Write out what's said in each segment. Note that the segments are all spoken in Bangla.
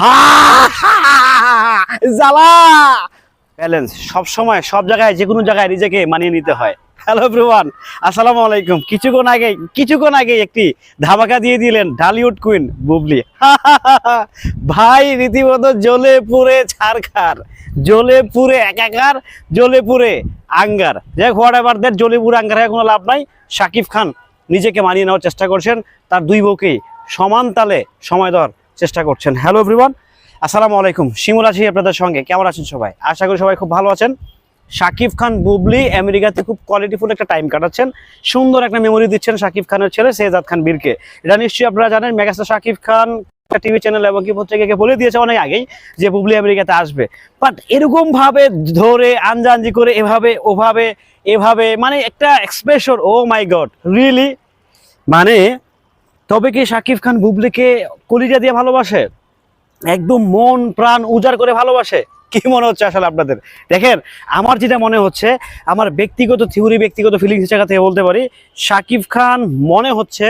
হা জ্বালা! ব্যালেন্স সব সময়, সব জায়গায় যে কোনো জায়গায় নিজেকে মানিয়ে নিতে হয়। হ্যালো এভরিওয়ান আসসালামু আলাইকুম। কিছুক্ষণ আগে কিছুক্ষণ আগে একটি ধামাকা দিয়ে দিলেন ঢালিউড কুইন বুবলি। ভাই, রীতিমতো জ্বলে পুরে ছাড়খার জ্বলে পুরে একাকার জ্বলে পুরে আঙ্গার। যাই হোয়াট এভার দ্যাট জ্বলে পুরে আঙ্গার কোনো লাভ নাই। শাকিব খান নিজেকে মানিয়ে নেওয়ার চেষ্টা করছেন। তার দুই বউকেই সমান তালে সময় দেওয়ার চেষ্টা করছেন। হ্যালো এভরিওয়ান আসসালামু আলাইকুম। শিমুল আছি আপনাদের সঙ্গে। কেমন আছেন সবাই? আশা করি সবাই খুব ভালো আছেন। শাকিব খান বুবলি আমেরিকাতে খুব কোয়ালিটিফুল একটা টাইম কাটাচ্ছেন। সুন্দর একটা মেমোরি দিচ্ছেন শাকিব খানের ছেলে সেজাদ খান বীরকে। এটা নিশ্চয়ই আপনারা জানেন, megastar Shakib Khan TV channel এবং কি পত্রিকাকে বলে দিয়েছে অনেক আগেই যে বুবলি আমেরিকাতে আসবে। বাট এরকম ভাবে ধরে, আনজানজি করে, এভাবে, ওভাবে, এভাবে মানে একটা expression oh my god really মানে তবে কি শাকিব খান বুবলিকে কলিজা দিয়ে ভালোবাসে? একদম মন, প্রাণ উজাড় করে ভালোবাসে? কি মনে হচ্ছে আসলে আপনাদের? দেখেন, আমার যেটা মনে হচ্ছে, আমার ব্যক্তিগত থিওরি, ব্যক্তিগত ফিলিংস জায়গা থেকে বলতে পারি, শাকিব খান মনে হচ্ছে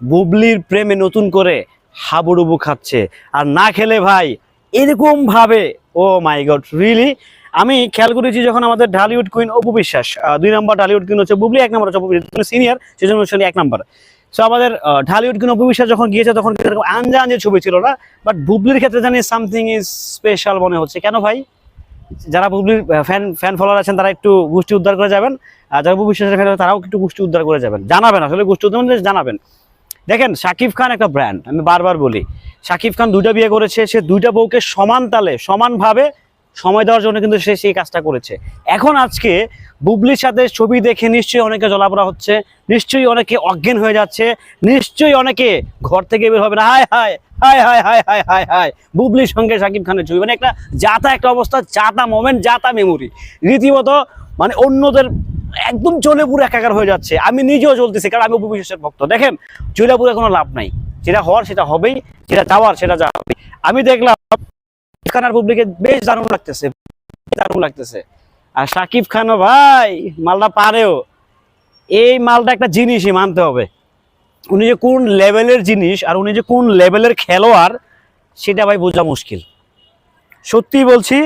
বুবলির প্রেমে নতুন করে হাবুডুবু খাচ্ছে। আর না খেলে ভাই, এরকম ভাবে, ও মাই গড রিয়েলি আমি খেয়াল করেছি যখন আমাদের ঢালিউড কুইন অপু বিশ্বাস দুই নম্বর ঢালিউড কুইন হচ্ছে বুবলি, এক নম্বর হচ্ছে সিনিয়র সেজন্য এক নম্বর সো আমাদের ঢালিউড বিশ্বাস যখন গিয়েছে, তখন কিন্তু আনজা আনজে ছবি ছিল না বাট বুবলির ক্ষেত্রে জানি সামথিং ইজ স্পেশাল মনে হচ্ছে। কেন ভাই? যারা বুবলির ফ্যান ফ্যান ফলোয়ার আছেন, তারা একটু গোষ্ঠী উদ্ধার করে যাবেন। আর যারা বুবলি বিশ্বাসের ফ্যান তারাও একটু গোষ্ঠী উদ্ধার করে যাবেন। জানাবেন আসলে গোষ্ঠী উদ্ধার মানে জানাবেন। দেখেন শাকিব খান একটা ব্র্যান্ড আমি বারবার বলি। শাকিব খান দুইটা বিয়ে করেছে, সে দুইটা বউকে সমান তালে, সমানভাবে সময় দেওয়ার জন্য কিন্তু সে সেই কাজটা করেছে। এখন আজকে বুবলির সাথে ছবি দেখে নিশ্চয়ই অনেকে জলাপড়া হচ্ছে, নিশ্চয়ই অনেকে অজ্ঞান হয়ে যাচ্ছে, নিশ্চয়ই অনেকে ঘর থেকে বের হবে না। হায় হায় হায় হায় হায় হায় হায় হায়। বুবলির সঙ্গে শাকিব খানের ছবি। মানে একটা যাতা একটা অবস্থা, যাতা মোমেন্ট যাতা মেমোরি রীতিমতো মানে অন্যদের একদম চলে পুরো একাকার হয়ে যাচ্ছে। আমি নিজেও চলতেছি কারণ আমি উপবিশ্বাসের ভক্ত। দেখেন চলে পুরো কোনো লাভ নাই। যেটা হওয়ার সেটা হবেই, যেটা যাওয়ার সেটা যাবে আমি দেখলাম খানার পাবলিকে বেশ দারুণ লাগতেছে দারুণ লাগতেছে। আর সাকিব খানও ভাই, মালটা পারেও। এই মালটা একটা জিনিসই মানতে হবে। উনি যে কোন লেভেলের জিনিস আর উনি যে কোন লেভেলের খেলোয়াড়, সেটা ভাই বোঝা মুশকিল। সত্যি বলছি,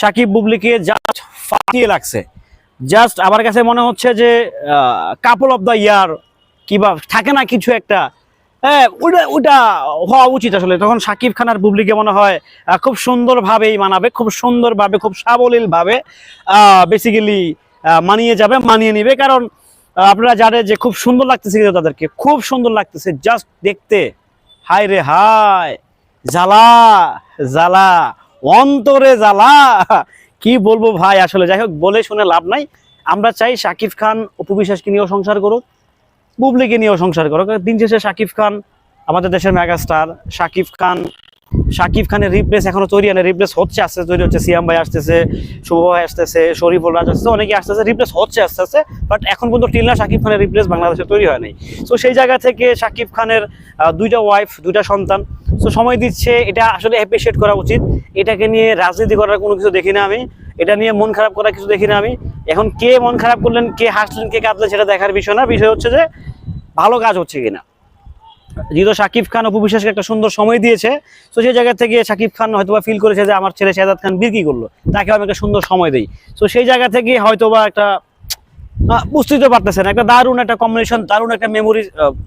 সাকিব বুবলিকে জাস্ট ফাটিয়ে লাগছে। জাস্ট আমার কাছে মনে হচ্ছে যে কাপল অফ দ্য ইয়ার কিবা থাকে না কিছু একটা হ্যাঁ ওটা ওটা হওয়া উচিত আসলে। তখন সাকিব খান আর বুবলিকে মনে হয় খুব সুন্দরভাবেই মানাবে, খুব সুন্দরভাবে, খুব সাবলীলভাবে বেসিক্যালি মানিয়ে যাবে, মানিয়ে নিবে। কারণ আপনারা জানেন যে খুব সুন্দর লাগতেছে কিন্তু তাদেরকে। খুব সুন্দর লাগতেছে জাস্ট দেখতে। হায় রে হায়, জ্বালা জ্বালা, অন্তরে জ্বালা। কি বলব ভাই, আসলে যাই হোক, বলে শুনে লাভ নাই। আমরা চাই শাকিব খান উপবিশ্বাসকে নিয়েও সংসার করুক। বুবলিকে নিয়েও সংসার করুক দিন শেষে শাকিব খান, আমাদের দেশের মেগাস্টার শাকিব খান, শাকিব খানের রিপ্লেস এখনও তৈরি হয় না রিপ্লেস হচ্ছে, আস্তে তৈরি হচ্ছে। সিয়াম ভাই আসতেছে, শুভ ভাই আসতেছে, শরীফুল রাজ আসতেছে অনেকে আসতেছে রিপ্লেস হচ্ছে আস্তে আস্তে বাট এখন পর্যন্ত টিলনা শাকিব খানের রিপ্লেস বাংলাদেশে তৈরি হয় নাই। তো সেই জায়গা থেকে শাকিব খানের দুইটা ওয়াইফ দুইটা সন্তান। সো সময় দিচ্ছে, এটা আসলে অ্যাপ্রিসিয়েট করা উচিত। এটাকে নিয়ে রাজনীতি করার কোনো কিছু দেখি না আমি। এটা নিয়ে মন খারাপ করা কিছু দেখি না আমি। এখন কে মন খারাপ করলেন, কে হাসলেন, কে কাঁদলেন সেটা দেখার বিষয় না। বিষয় হচ্ছে যে ভালো কাজ হচ্ছে কিনা। যেহেতু শাকিব খান অপু বিশ্বাসকে একটা সুন্দর সময় দিয়েছে। তো সেই জায়গা থেকে শাকিব খান হয়তোবা ফিল করেছে যে আমার ছেলে শেহাদ খান বিক্রি করল? তাকে আমি একটা সুন্দর সময় দিই। তো সেই জায়গা থেকে হয়তোবা একটা বুঝতেই পারতেছেন, একটা দারুণ একটা কম্বিনেশন দারুণ একটা মেমোরি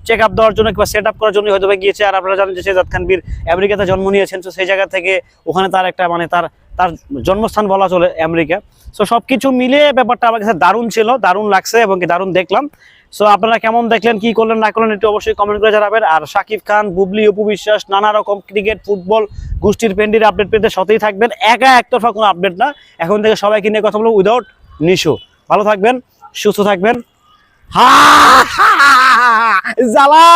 চেক আপ দেওয়ার জন্য কিংবা সেট আপ করার জন্য হয়তো গিয়েছে। আর আপনারা জানেন যে শেজাদ খান বীর আমেরিকাতে জন্ম নিয়েছেন। তো সেই জায়গা থেকে ওখানে তার একটা মানে তার তার জন্মস্থান বলা চলে আমেরিকা। সো সব কিছু মিলিয়ে ব্যাপারটা আমার কাছে দারুণ ছিল, দারুণ লাগছে এবং দারুণ দেখলাম। সো আপনারা কেমন দেখলেন, কি করলেন, না করলেন, একটু অবশ্যই কমেন্ট করে জানাবেন। আর শাকিব খান, বুবলি, অপু বিশ্বাস, নানা রকম ক্রিকেট ফুটবল গোষ্ঠীর পেন্ডির আপডেট পেতে সতেই থাকবেন। একা একতরফা কোনো আপডেট না। এখন থেকে সবাইকে নিয়ে কথা বলব উইদাউট নিশো। ভালো থাকবেন, সুস্থ থাকবেন। হা, জ্বালা!